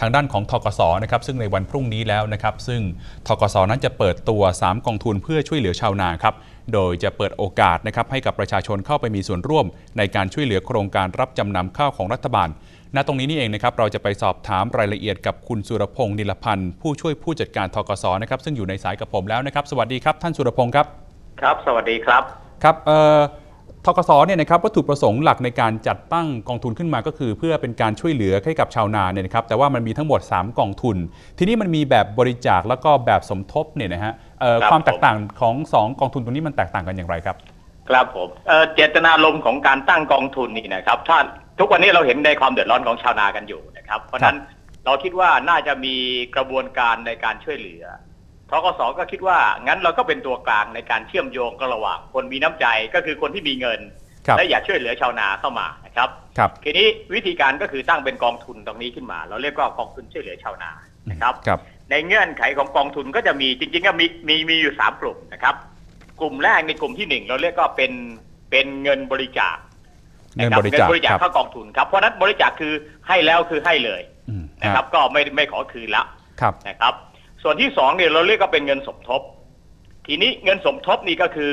ทางด้านของทกสนะครับซึ่งในวันพรุ่งนี้แล้วนะครับ ซึ่งทกสนั้นจะเปิดตัว 3 กองทุนเพื่อช่วยเหลือชาวนาครับโดยจะเปิดโอกาสนะครับให้กับประชาชนเข้าไปมีส่วนร่วม ในการช่วยเหลือโครงการรับจำนำข้าวของรัฐบาลณตรงนี้นี่เองนะครับเราจะไปสอบถามรายละเอียดกับคุณสุรพงศ์นิลพันธ์ผู้ช่วยผู้จัดการทกสนะครับซึ่งอยู่ในสายกับผมแล้วนะครับ สวัสดีครับท่านสุรพงศ์ครับครับ สวัสดีครับครับเอ่อ ทกสเนี่ยนะครับวัตถุประสงค์หลักในการจัดตั้งกองทุนขึ้นมาก็คือ เพื่อเป็นการช่วยเหลือให้กับชาวนาเนี่ยนะครับแต่ว่ามันมีทั้งหมด 3 กองทุน ทีนี้มันมีแบบบริจาคแล้วก็แบบสมทบเนี่ยนะฮะเอ่อครับความแตกผม ต่างของ 2 กองทุนตรงนี้มันแตกต่างกันอย่างไรครับ ครับผมเอ่อเจตนารมณ์ของการตั้งกองทุนนี่นะครับ ถ้าทุกวันนี้เราเห็นในความเดือดร้อนของชาวนากันอยู่นะครับ เพราะฉะนั้นเราคิดว่าน่าจะมีกระบวนการในการช่วยเหลือ ทกสก็คิดว่างั้นเราก็เป็นตัวกลางในการเชื่อมโยงกันระหว่างคนมีน้ำใจก็คือคนที่มีเงินครับและอยากช่วยเหลือชาวนาเข้ามานะครับครับทีนี้วิธีการก็คือตั้งเป็นกองทุนตรงนี้ขึ้นมา เราเรียกว่ากองทุนช่วยเหลือชาวนานะครับครับ ในเงื่อนไขของกองทุนก็จะมีจริงๆก็มีมีมีอยู่สามกลุ่มนะครับ กลุ่มแรกในกลุ่มที่หนึ่งเราเรียกว่าเป็นเป็นเงินบริจาคเงินะคบริจาคเงินบริจาคครับเข้ากองทุนครับเพราะฉะนั้นบริจาคคือให้แล้วคือให้เลยอืมนะครับ ก็ไม่ไม่ขอคืนละครับนะครับ ส่วนที่สองเนี่ยเราเรียกว่าเป็นเงินสมทบ ทีนี้เงินสมทบนี่ก็คือ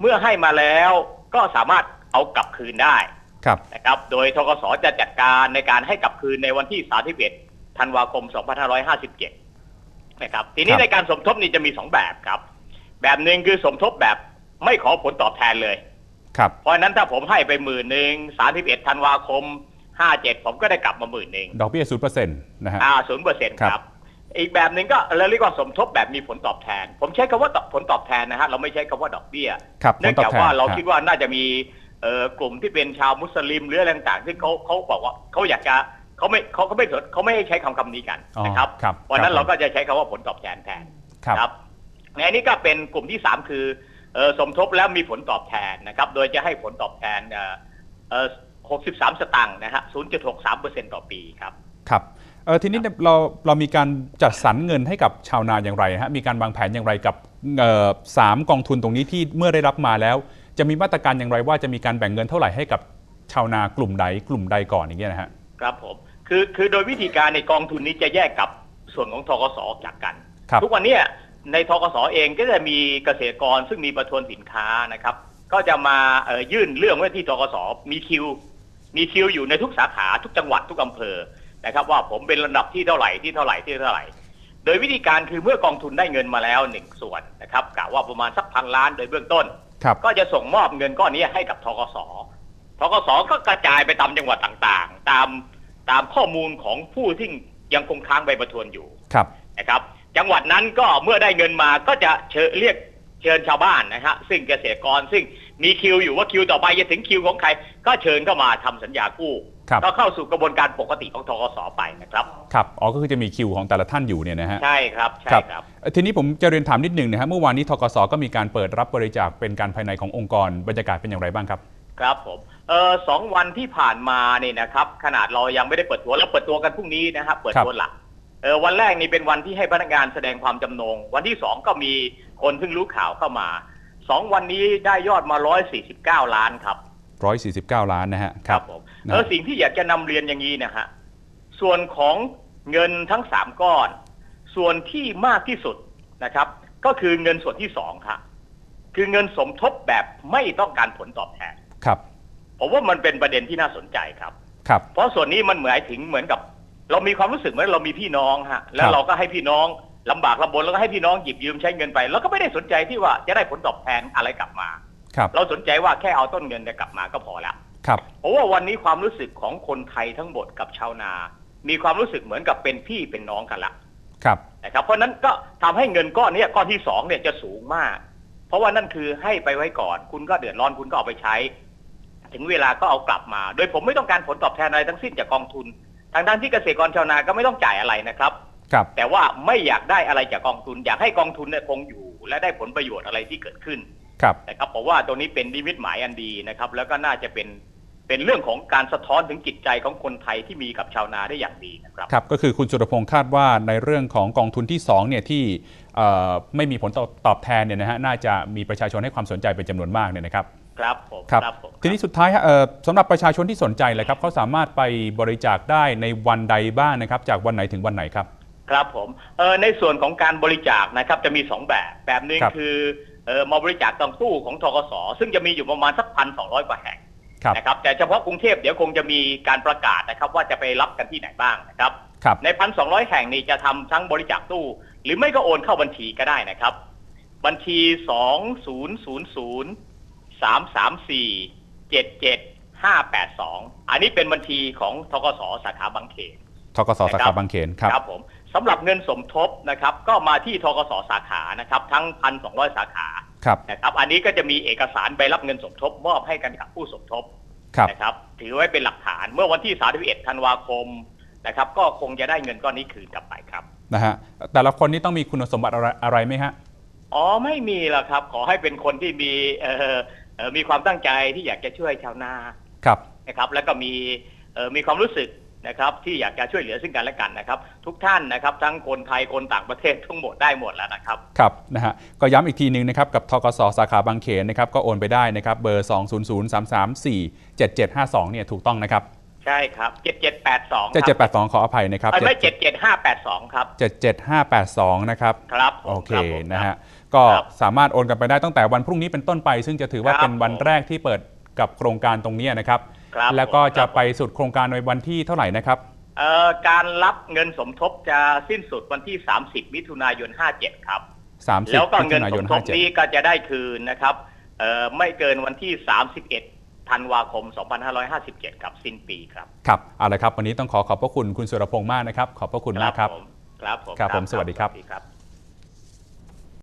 เมื่อให้มาแล้วก็สามารถเอากลับคืนได้ครับนะครับ โดยทกสจะจัดการในการให้กลับคืนในวันที่31ธันวาคม 2557 นะครับ ทีนี้ครับในการสมทบนี่จะมีสองแบบครับ แบบหนึ่งคือสมทบแบบไม่ขอผลตอบแทนเลย ครับ เพราะฉะนั้นถ้าผมให้ไปหมื่นหนึ่ง31ธันวาคม 57 ผมก็ได้กลับมาหมื่นหนึ่งดอกเบี้ยศูนย์เปอร์เซ็นต์นะฮะอ่าศูนย์เปอร์เซ็นต์ครับครับ อีกแบบหนึ่งก็เราเรียกว่าสมทบแบบมีผลตอบแทน ผมใช้คำว่าตอบผลตอบแทนนะฮะเราไม่ใช้คำว่าดอกเบี้ยครับผเนื่ลองตอบจากแทนว่าเราฮะคิดว่าน่าจะมีเอ่อกลุ่มที่เป็นชาวมุสลิมหรืออะไรต่างๆที่เขาเขาบอกว่าเขาอยากจะเขาไม่เขาเขาไม่สนเขาไม่ให้ใช้คำคำนี้กันอ๋อนะครับครับเพราะฉะนั้นครับเราก็จะใช้คำว่าผลตอบแทนแทนครับในอันนี้ก็เป็นกลุ่มที่สามคือเอ่อสมทบแล้วมีผลตอบแทนนะครับ โดยจะให้ผลตอบแทนเอ่อเอ่อ63 สตางค์นะฮะ0.63เปอร์เซ็นต์ต่อปีครับ ครับ เออทีนี้เนี่ยเราเรามีการจัดสรรเงินให้กับชาวนาอย่างไรฮะมีการวางแผนอย่างไรกับเอ่อสามกองทุนตรงนี้ที่เมื่อได้รับมาแล้ว จะมีมาตรการอย่างไรว่าจะมีการแบ่งเงินเท่าไหร่ให้กับชาวนากลุ่มใดกลุ่มใดก่อนอย่างเงี้ยนะฮะครับผมคือคือโดยวิธีการในกองทุนนี้จะแยกกับส่วนของทกสออกจากกันครับทุกวันเนี้ยในทกสเองก็จะมีเกษตรกรซึ่งมีประทวนสินค้านะครับ ก็จะมาเอ่อยื่นเรื่องไว้ที่ทกสมีคิว มีคิวอยู่ในทุกสาขาทุกจังหวัดทุกอำเภอ นะครับ ว่าผมเป็นระดับที่เท่าไหร่ที่เท่าไหร่ที่เท่าไหร่ โดยวิธีการคือเมื่อกองทุนได้เงินมาแล้วหนึ่งส่วนนะครับกะว่าประมาณสักพันล้านโดยเบื้องต้นครับก็จะส่งมอบเงินก้อนนี้ให้กับทกสทกสก็กระจายไปตามจังหวัดต่างๆ ตามตามข้อมูลของผู้ที่ยังคงค้างใบประทวนอยู่ครับนะครับ จังหวัดนั้นก็เมื่อได้เงินมาก็จะเชิญเรียกเชิญชาวบ้านนะฮะซึ่งเกษตรกรซึ่ง มีคิวอยู่ว่าคิวต่อไปจะถึงคิวของใคร ก็เชิญเข้ามาทำสัญญากู้ครับก็เข้าสู่กระบวนการปกติของทกสไปนะครับครับอ๋อก็คือจะมีคิวของแต่ละท่านอยู่เนี่ยนะฮะใช่ครับใช่ครับครับเอ่อทีนี้ผมจะเรียนถามนิดหนึ่งนะครับเมื่อวานนี้ทกสก็มีการเปิดรับบริจาคเป็นการภายในขององค์กรบรรยากาศเป็นอย่างไรบ้างครับครับผมเออสองวันที่ผ่านมาเนี่ยนะครับ ขนาดเรายังไม่ได้เปิดตัวแล้วเปิดตัวกันพรุ่งนี้นะครับเปิดตัวหลักเออวันแรกนี่เป็นวันที่ให้พนักงานแสดงความจำนง วันที่สองก็มีคนเพิ่งรู้ข่าวเข้ามา สองวันนี้ได้ยอดมาร้อยสี่สิบเก้าล้านครับ 149 ล้านนะฮะผมนะเออสิ่งที่อยากจะนำเรียนอย่างนี้นะฮะส่วนของเงินทั้งสามก้อน ส่วนที่มากที่สุดนะครับ ก็คือเงินส่วนที่สองครับคือเงินสมทบแบบไม่ต้องการผลตอบแทนครับผมว่ามันเป็นประเด็นที่น่าสนใจครับครับ เพราะส่วนนี้มันหมายถึงเหมือนกับ เรามีความรู้สึกเหมือนเรามีพี่น้องฮะแล้ครัวบเราก็ให้พี่น้อง ลำบากลำบนแล้วก็ให้พี่น้องหยิบยืมใช้เงินไป แล้วก็ไม่ได้สนใจที่ว่าจะได้ผลตอบแทนอะไรกลับมาครับเราสนใจว่าแค่เอาต้นเงินเนี่ยกลับมาก็พอละครับเพราะว่าวันนี้ความรู้สึกของคนไทยทั้งหมดกับชาวนา มีความรู้สึกเหมือนกับเป็นพี่เป็นน้องกันละครับนะครับเพราะฉะนั้นก็ทำให้เงินก้อนเนี้ยก้อนที่สองเนี่ยจะสูงมาก เพราะว่านั่นคือให้ไปไว้ก่อน คุณก็เดือดร้อนคุณก็เอาไปใช้ ถึงเวลาก็เอากลับมา โดยผมไม่ต้องการผลตอบแทนอะไรทั้งสิ้นจากกองทุน ทางด้านที่เกษตรกรชาวนาก็ไม่ต้องจ่ายอะไรนะครับ ครับแต่ว่าไม่อยากได้อะไรจากกองทุน อยากให้กองทุนเนี่ยคงอยู่ และได้ผลประโยชน์อะไรที่เกิดขึ้นครับนะครับผมว่าตรงนี้เป็นนิมิตหมายอันดีนะครับ แล้วก็น่าจะเป็นเป็นเรื่องของการสะท้อนถึงจิตใจของคนไทยที่มีกับชาวนาได้อย่างดีนะครับครับก็คือคุณสุรพงศ์คาดว่าในเรื่องของกองทุนที่2เนี่ยที่เอ่อไม่มีผลตอบแทนเนี่ยนะฮะน่าจะมีประชาชนให้ความสนใจเป็นจำนวนมากเนี่ยนะครับครับผมครับครับผมทีนี้สุดท้ายฮะเอ่อสำหรับประชาชนที่สนใจเลยครับเขาสามารถไปบริจาคได้ในวันใดบ้างนะครับ จากวันไหนถึงวันไหนครับ ครับผมเออในส่วนของการบริจาคนะครับจะมีสองแบบแบบหนึ่งครับคือเออมาบริจาคตามตู้ของทกสซึ่งจะมีอยู่ประมาณสักพันสองร้อยกว่าแห่งครับ นะครับแต่เฉพาะกรุงเทพเดี๋ยวคงจะมีการประกาศนะครับว่าจะไปรับกันที่ไหนบ้างนะครับ ครับ ในพันสองร้อยแห่งนี้จะทำทั้งบริจาคตู้ หรือไม่ก็โอนเข้าบัญชีก็ได้นะครับ บัญชีสองศูนย์ศูนย์ศูนย์สามสามสี่เจ็ดเจ็ดห้าแปดสองอันนี้เป็นบัญชีของทกสสาขาบางเขน ทกสสาขาบางเขนครับ ผม สำหรับเงินสมทบนะครับก็มาที่ทกสสาขานะครับทั้งพันสองสาขาครับนะครับอันนี้ก็จะมีเอกสารใบรับเงินสมทบมอบให้กันกับผู้สมทบครับนะครับ ถือไว้เป็นหลักฐานเมื่อวันที่31ธันวาคมนะครับ ก็คงจะได้เงินก้อนนี้คืนกลับไปครับนะฮะแต่ละคนนี่ต้องมีคุณสมบัติอะไรอะไรไหมฮะอ๋อไม่มีแล้วครับ ขอให้เป็นคนที่มีเอ่อเอ่อมีความตั้งใจที่อยากจะช่วยชาวนาครับนะครับ แล้วก็มีเอ่อมีความรู้สึก นะครับที่อยากจะช่วยเหลือซึ่งกันและกันนะครับ ทุกท่านนะครับทั้งคนไทยคนต่างประเทศทั้งหมดได้หมดแล้วนะครับครับนะฮะก็ย้ำอีกทีหนึ่งนะครับกับทกสสาขาบางเขนนะครับก็โอนไปได้นะครับเบอร์ 2 0 0 3 3 4 7 7 5 2เนี่ยถูกต้องนะครับใช่ครับเจ็ดเจ็ดแปดสอง7782 ขออภัยนะครับไม่เจ็ดเจ็ดห้าแปดสองครับ 77582 นะครับครับผมโอเครับผมนะครัฮะบก็ครับสามารถโอนกันไปได้ตั้งแต่วันพรุ่งนี้เป็นต้นไป ซึ่งจะถือว่าครับเป็นวันผมแรกที่เปิดกับโครงการตรงเนี้ยนะครับ ครับแล้วก็ผมจะครับไปสุดโครงการในวันที่เท่าไหร่นะครับ เอ่อการรับเงินสมทบจะสิ้นสุดวันที่ 30 มิถุนายน 57 ครับ 30แล้วก็มิเงิถุนนาสยมนทบนี้57ก็จะได้คืนนะครับเอ่อไม่เกินวันที่ 31ธันวาคม 2557 ครับสิ้นปีครับ ครับ เอาละครับ วันนี้ต้องขอขอบพระคุณคุณสุรพงษ์มากนะครับ ขอบพระคุณมากครับผมครับผม ครับผม สวัสดีครับสวัสดีครับ